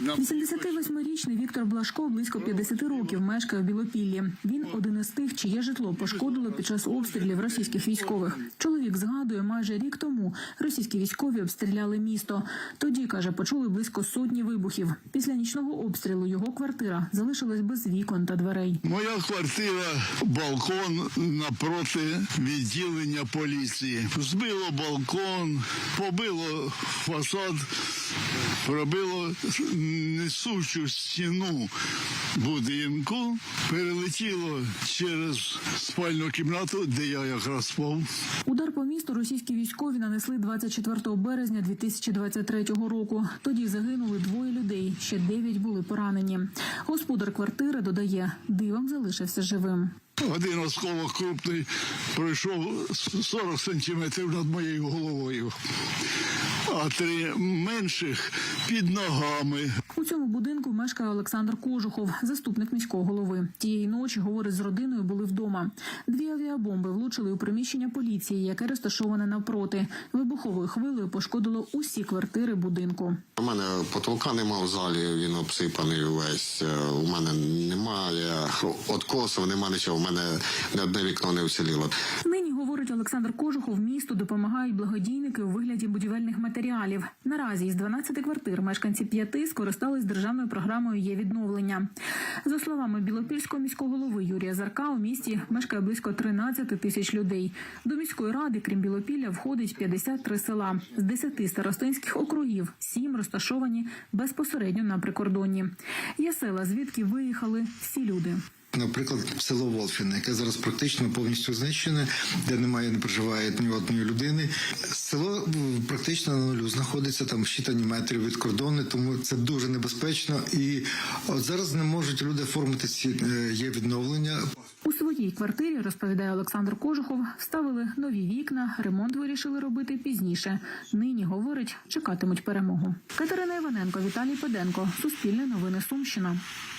88-річний Віктор Блашко близько 50 років мешкає в Білопіллі. Він один із тих, чиє житло пошкодило під час обстрілів російських військових. Чоловік згадує, майже рік тому російські військові обстріляли місто. Тоді каже, почули близько сотні вибухів. Після нічного обстрілу його квартира залишилась без вікон та дверей. Моя квартира, балкон напроти відділення поліції. Збило балкон, побило фасад, пробило несучу стіну будинку, перелетіло через спальну кімнату, де я якраз спав. Удар по місту російські військові нанесли 24 березня 2023 року. Тоді загинули двоє людей, ще дев'ять були поранені. Господар квартири додає, дивом залишився живим. Один осколок крупний пройшов 40 сантиметрів над моєю головою, а три менших під ногами. У цьому будинку мешкає Олександр Кожухов, заступник міського голови. Тієї ночі, говорить, з родиною були вдома. Дві авіабомби влучили у приміщення поліції, яке розташоване навпроти. Вибуховою хвилею пошкодило усі квартири будинку. У мене потолка нема в залі, він обсипаний увесь. Е, У мене немає откосів, немає нічого. Мене не одне вікно не вціліло. Нині говорить Олександр Кожухов, місту допомагають благодійники у вигляді будівельних матеріалів. Наразі із 12 квартир мешканці п'яти скористались державною програмою є відновлення. За словами білопільського міського голови Юрія Зарка, у місті мешкає близько 13 тисяч людей. До міської ради, крім Білопілля, входить 53 села з 10 старостинських округів. Сім розташовані безпосередньо на прикордонні. Є села, звідки виїхали всі люди. Наприклад, село Волфіне, яке зараз практично повністю знищене, де немає, не проживає ні одної людини. Село практично на нулю знаходиться там щитані метрів від кордону, тому це дуже небезпечно. І от зараз не можуть люди оформити ці е, є відновлення. У своїй квартирі, розповідає Олександр Кожухов, вставили нові вікна, ремонт вирішили робити пізніше. Нині, говорить, чекатимуть перемогу. Катерина Іваненко, Віталій Педенко, Суспільне новини Сумщина.